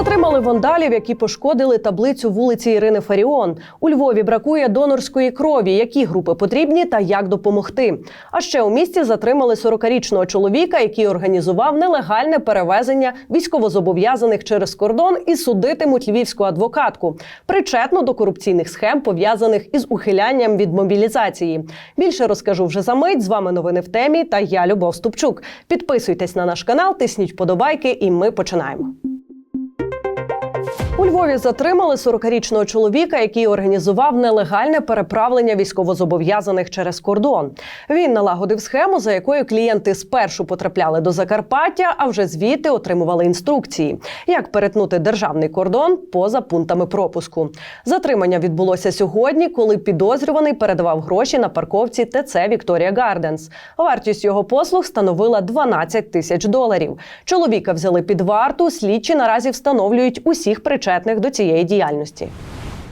Затримали вандалів, які пошкодили таблицю вулиці Ірини Фаріон. У Львові бракує донорської крові. Які групи потрібні та як допомогти? А ще у місті затримали 40-річного чоловіка, який організував нелегальне перевезення військовозобов'язаних через кордон і судитимуть львівську адвокатку, причетну до корупційних схем, пов'язаних із ухилянням від мобілізації. Більше розкажу вже за мить. З вами новини в темі. Та я Любов Ступчук. Підписуйтесь на наш канал, тисніть вподобайки, і ми починаємо. У Львові затримали 40-річного чоловіка, який організував нелегальне переправлення військовозобов'язаних через кордон. Він налагодив схему, за якою клієнти спершу потрапляли до Закарпаття, а вже звідти отримували інструкції, як перетнути державний кордон поза пунктами пропуску. Затримання відбулося сьогодні, коли підозрюваний передавав гроші на парковці ТЦ Вікторія Гарденс. Вартість його послуг становила 12 тисяч доларів. Чоловіка взяли під варту. Слідчі наразі встановлюють усіх причетних до цієї діяльності.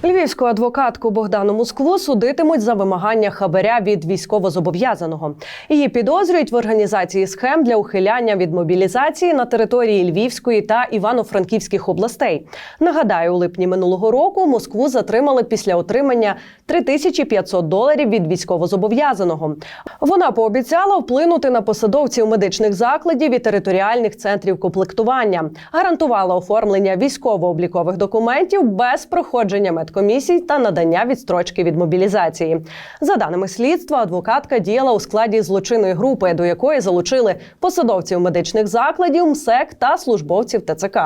Львівську адвокатку Богдану Москву судитимуть за вимагання хабаря від військовозобов'язаного. Її підозрюють в організації схем для ухиляння від мобілізації на території Львівської та Івано-Франківських областей. Нагадаю, у липні минулого року Москву затримали після отримання 3500 доларів від військовозобов'язаного. Вона пообіцяла вплинути на посадовців медичних закладів і територіальних центрів комплектування, гарантувала оформлення військово-облікових документів без проходження медкомісій та надання відстрочки від мобілізації. За даними слідства, адвокатка діяла у складі злочинної групи, до якої залучили посадовців медичних закладів, МСЕК та службовців ТЦК.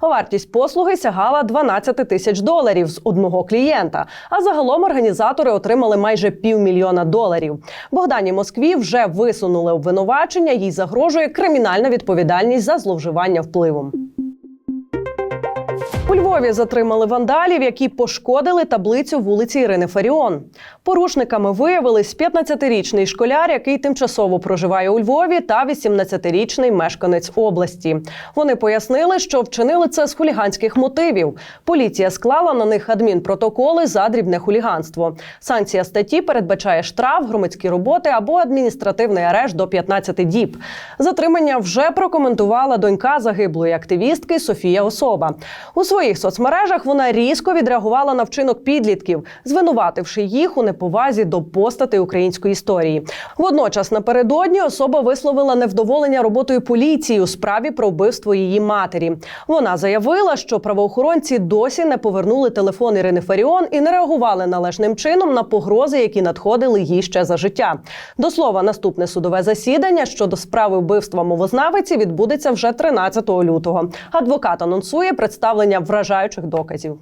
Вартість послуги сягала 12 тисяч доларів з одного клієнта. А загалом організатори отримали майже півмільйона доларів. Богдані Москві вже висунули обвинувачення. Їй загрожує кримінальна відповідальність за зловживання впливом. У Львові затримали вандалів, які пошкодили таблицю вулиці Ірини Фаріон. Порушниками виявились 15-річний школяр, який тимчасово проживає у Львові, та 18-річний мешканець області. Вони пояснили, що вчинили це з хуліганських мотивів. Поліція склала на них адмінпротоколи за дрібне хуліганство. Санкція статті передбачає штраф, громадські роботи або адміністративний арешт до 15 діб. Затримання вже прокоментувала донька загиблої активістки Софія Особа. У своїх соцмережах вона різко відреагувала на вчинок підлітків, звинувативши їх у неповазі до постати української історії. Водночас напередодні особа висловила невдоволення роботою поліції у справі про вбивство її матері. Вона заявила, що правоохоронці досі не повернули телефон Ірини Фаріон і не реагували належним чином на погрози, які надходили їй ще за життя. До слова, наступне судове засідання щодо справи вбивства мовознавиці відбудеться вже 13 лютого. Адвокат анонсує представлення вражаючих доказів.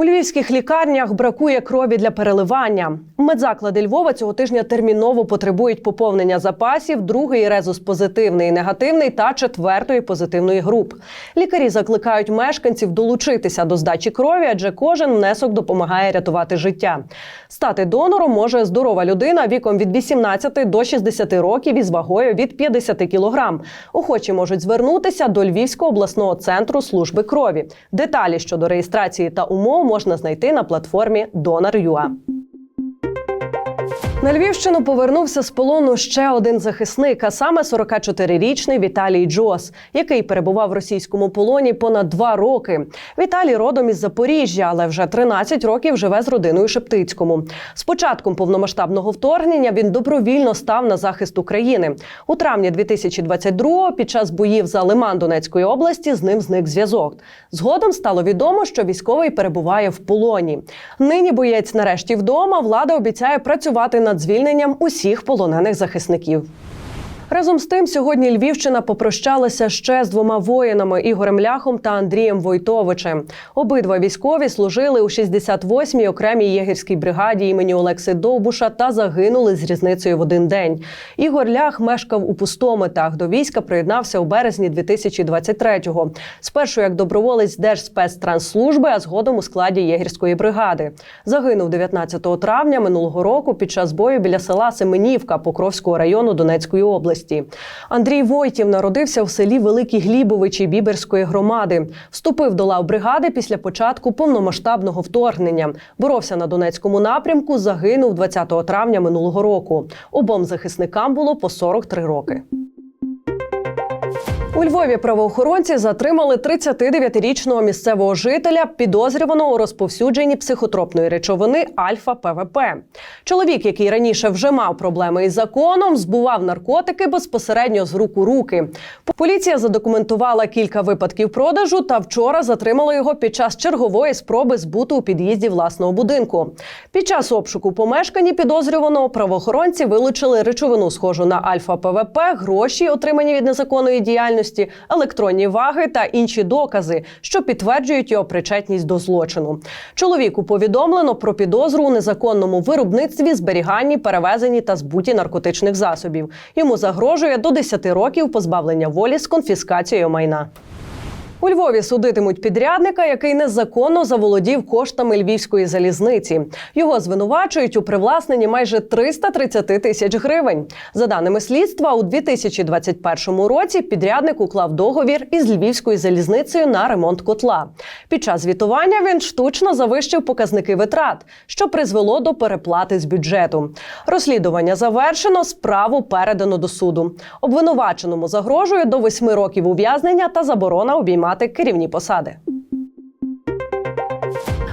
У львівських лікарнях бракує крові для переливання. Медзаклади Львова цього тижня терміново потребують поповнення запасів другої резус позитивний, негативний та четвертої позитивної груп. Лікарі закликають мешканців долучитися до здачі крові, адже кожен внесок допомагає рятувати життя. Стати донором може здорова людина віком від 18 до 60 років із вагою від 50 кілограм. Охочі можуть звернутися до Львівського обласного центру служби крові. Деталі щодо реєстрації та умов можна знайти на платформі Donor.ua. На Львівщину повернувся з полону ще один захисник, а саме 44-річний Віталій Джос, який перебував в російському полоні понад два роки. Віталій родом із Запоріжжя, але вже 13 років живе з родиною Шептицькому. З початком повномасштабного вторгнення він добровільно став на захист України. У травні 2022-го під час боїв за Лиман Донецької області з ним зник зв'язок. Згодом стало відомо, що військовий перебуває в полоні. Нині боєць нарешті вдома. Влада обіцяє працювати над звільненням усіх полонених захисників. Разом з тим, сьогодні Львівщина попрощалася ще з двома воїнами Ігорем Ляхом та Андрієм Войтовичем. Обидва військові служили у 68-й окремій єгерській бригаді імені Олекси Довбуша та загинули з різницею в один день. Ігор Лях мешкав у пустомитах. До війська приєднався у березні 2023-го. Спершу як доброволець Держспецтрансслужби, а згодом у складі єгерської бригади. Загинув 19 травня минулого року під час бою біля села Семенівка Покровського району Донецької області. Андрій Войтів народився в селі Великі Глібовичі Біберської громади. Вступив до лав бригади після початку повномасштабного вторгнення. Боровся на Донецькому напрямку. Загинув 20 травня минулого року. Обом захисникам було по 43 роки. У Львові правоохоронці затримали 39-річного місцевого жителя, підозрюваного у розповсюдженні психотропної речовини Альфа ПВП. Чоловік, який раніше вже мав проблеми із законом, збував наркотики безпосередньо з рук у руки. Поліція задокументувала кілька випадків продажу та вчора затримала його під час чергової спроби збуту у під'їзді власного будинку. Під час обшуку помешканні підозрюваного правоохоронці вилучили речовину, схожу на альфа ПВП, гроші, отримані від незаконної діяльності, електронні ваги та інші докази, що підтверджують його причетність до злочину. Чоловіку повідомлено про підозру у незаконному виробництві, зберіганні, перевезенні та збуті наркотичних засобів. Йому загрожує до 10 років позбавлення волі з конфіскацією майна. У Львові судитимуть підрядника, який незаконно заволодів коштами львівської залізниці. Його звинувачують у привласненні майже 330 тисяч гривень. За даними слідства, у 2021 році підрядник уклав договір із львівською залізницею на ремонт котла. Під час звітування він штучно завищив показники витрат, що призвело до переплати з бюджету. Розслідування завершено, справу передано до суду. Обвинуваченому загрожує до 8 років ув'язнення та заборона обіймати керівні посади.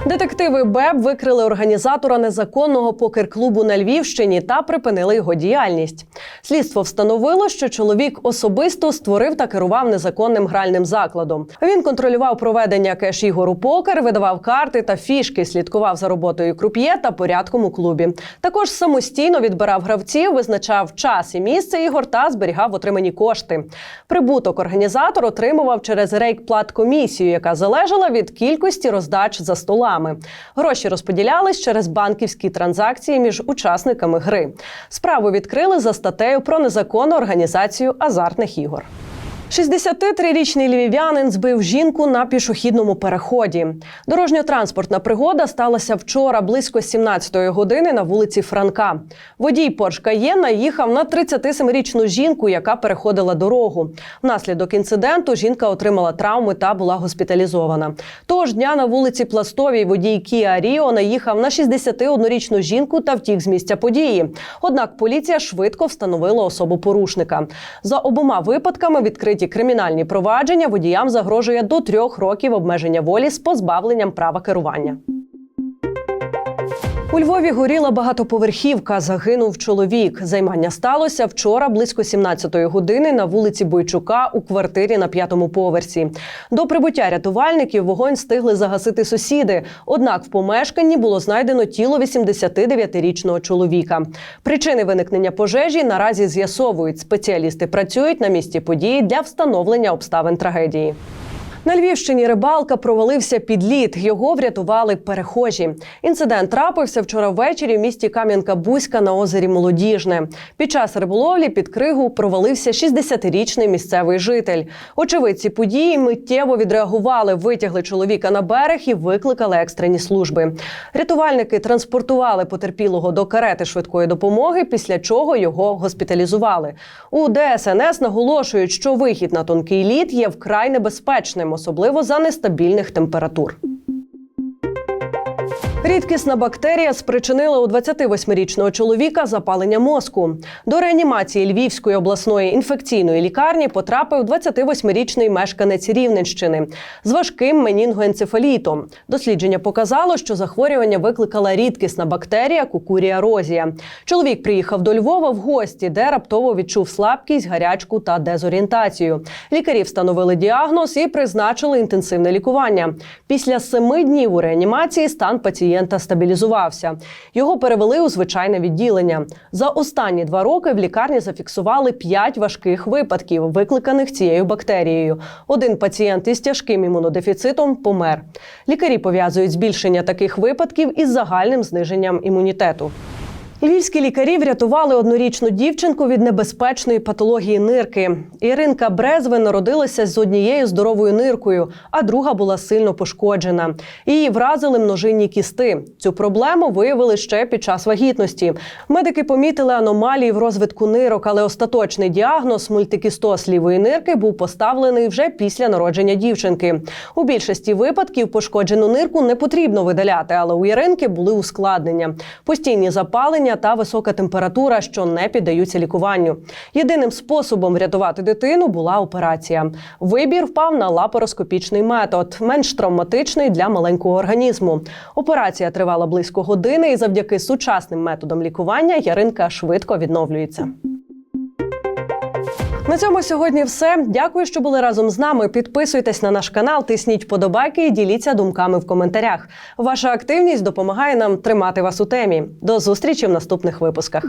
Детективи БЕБ викрили організатора незаконного покер-клубу на Львівщині та припинили його діяльність. Слідство встановило, що чоловік особисто створив та керував незаконним гральним закладом. Він контролював проведення кеш-ігор у покер, видавав карти та фішки, слідкував за роботою круп'є та порядком у клубі. Також самостійно відбирав гравців, визначав час і місце ігор та зберігав отримані кошти. Прибуток організатор отримував через рейк-плат комісію, яка залежала від кількості роздач за столами. Гроші розподілялись через банківські транзакції між учасниками гри. Справу відкрили за статтею про незаконну організацію азартних ігор. 63-річний львів'янин збив жінку на пішохідному переході. Дорожньо-транспортна пригода сталася вчора близько 17-ї години на вулиці Франка. Водій Порш Каєн наїхав на 37-річну жінку, яка переходила дорогу. Внаслідок інциденту жінка отримала травми та була госпіталізована. Того ж дня на вулиці Пластовій водій Кіа Ріо наїхав на 61-річну жінку та втік з місця події. Однак поліція швидко встановила особу порушника. За обома випадками відкриті кримінальні провадження водіям загрожує до трьох років обмеження волі з позбавленням права керування. У Львові горіла багатоповерхівка. Загинув чоловік. Займання сталося вчора близько 17-ї години на вулиці Бойчука у квартирі на п'ятому поверсі. До прибуття рятувальників вогонь встигли загасити сусіди. Однак в помешканні було знайдено тіло 89-річного чоловіка. Причини виникнення пожежі наразі з'ясовують. Спеціалісти працюють на місці події для встановлення обставин трагедії. На Львівщині рибалка провалився під лід. Його врятували перехожі. Інцидент трапився вчора ввечері в місті Кам'янка-Бузька на озері Молодіжне. Під час риболовлі під кригу провалився 60-річний місцевий житель. Очевидці події миттєво відреагували, витягли чоловіка на берег і викликали екстрені служби. Рятувальники транспортували потерпілого до карети швидкої допомоги, після чого його госпіталізували. У ДСНС наголошують, що вихід на тонкий лід є вкрай небезпечним особливо за нестабільних температур. Рідкісна бактерія спричинила у 28-річного чоловіка запалення мозку. До реанімації Львівської обласної інфекційної лікарні потрапив 28-річний мешканець Рівненщини з важким менінгоенцефалітом. Дослідження показало, що захворювання викликала рідкісна бактерія кукурія розія. Чоловік приїхав до Львова в гості, де раптово відчув слабкість, гарячку та дезорієнтацію. Лікарі встановили діагноз і призначили інтенсивне лікування. Після семи днів у реанімації стан пацієнта стабілізувався. Його перевели у звичайне відділення. За останні два роки в лікарні зафіксували п'ять важких випадків, викликаних цією бактерією. Один пацієнт із тяжким імунодефіцитом помер. Лікарі пов'язують збільшення таких випадків із загальним зниженням імунітету. Львівські лікарі врятували однорічну дівчинку від небезпечної патології нирки. Іринка Брезве народилася з однією здоровою ниркою, а друга була сильно пошкоджена. Її вразили множинні кісти. Цю проблему виявили ще під час вагітності. Медики помітили аномалії в розвитку нирок, але остаточний діагноз мультикістоз лівої нирки був поставлений вже після народження дівчинки. У більшості випадків пошкоджену нирку не потрібно видаляти, але у Іринки були ускладнення, постійні запалення запалення та висока температура, що не піддаються лікуванню. Єдиним способом врятувати дитину була операція. Вибір впав на лапароскопічний метод, менш травматичний для маленького організму. Операція тривала близько години, і завдяки сучасним методам лікування Яринка швидко відновлюється. На цьому сьогодні все. Дякую, що були разом з нами. Підписуйтесь на наш канал, тисніть подобайки і діліться думками в коментарях. Ваша активність допомагає нам тримати вас у темі. До зустрічі в наступних випусках.